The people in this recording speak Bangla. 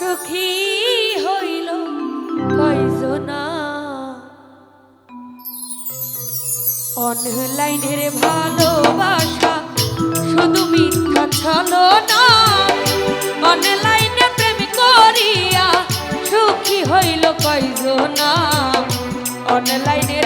সুখী হইল অনলাইনের ভালোবাসা শুধু মিথ্যা ছলো না। অনলাইনে প্রেম করিয়া সুখী হইল কয়জনা? অনলাইনে